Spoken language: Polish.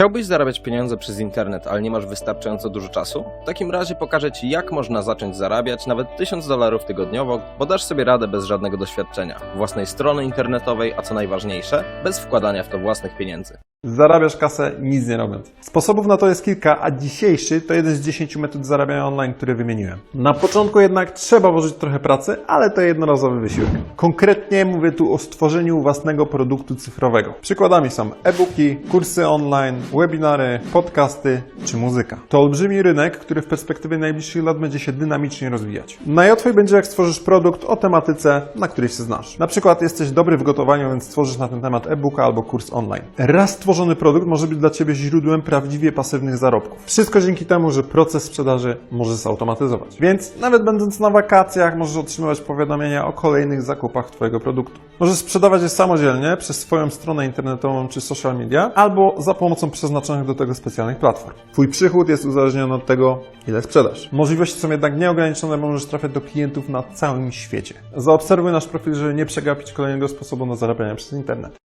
Chciałbyś zarabiać pieniądze przez internet, ale nie masz wystarczająco dużo czasu? W takim razie pokażę Ci, jak można zacząć zarabiać nawet 1000 dolarów tygodniowo, bo dasz sobie radę bez żadnego doświadczenia, własnej strony internetowej, a co najważniejsze, bez wkładania w to własnych pieniędzy. Zarabiasz kasę nic nie robiąc. Sposobów na to jest kilka, a dzisiejszy to jeden z 10 metod zarabiania online, które wymieniłem. Na początku jednak trzeba włożyć trochę pracy, ale to jednorazowy wysiłek. Konkretnie mówię tu o stworzeniu własnego produktu cyfrowego. Przykładami są e-booki, kursy online, webinary, podcasty czy muzyka. To olbrzymi rynek, który w perspektywie najbliższych lat będzie się dynamicznie rozwijać. Najłatwiej będzie jak stworzysz produkt o tematyce, na której się znasz. Na przykład jesteś dobry w gotowaniu, więc stworzysz na ten temat e-booka albo kurs online. Raz stworzony produkt może być dla Ciebie źródłem prawdziwie pasywnych zarobków. Wszystko dzięki temu, że proces sprzedaży możesz zautomatyzować. Więc nawet będąc na wakacjach możesz otrzymywać powiadomienia o kolejnych zakupach Twojego produktu. Możesz sprzedawać je samodzielnie przez swoją stronę internetową czy social media, albo za pomocą przeznaczonych do tego specjalnych platform. Twój przychód jest uzależniony od tego, ile sprzedasz. Możliwości są jednak nieograniczone, bo możesz trafiać do klientów na całym świecie. Zaobserwuj nasz profil, żeby nie przegapić kolejnego sposobu na zarabianie przez internet.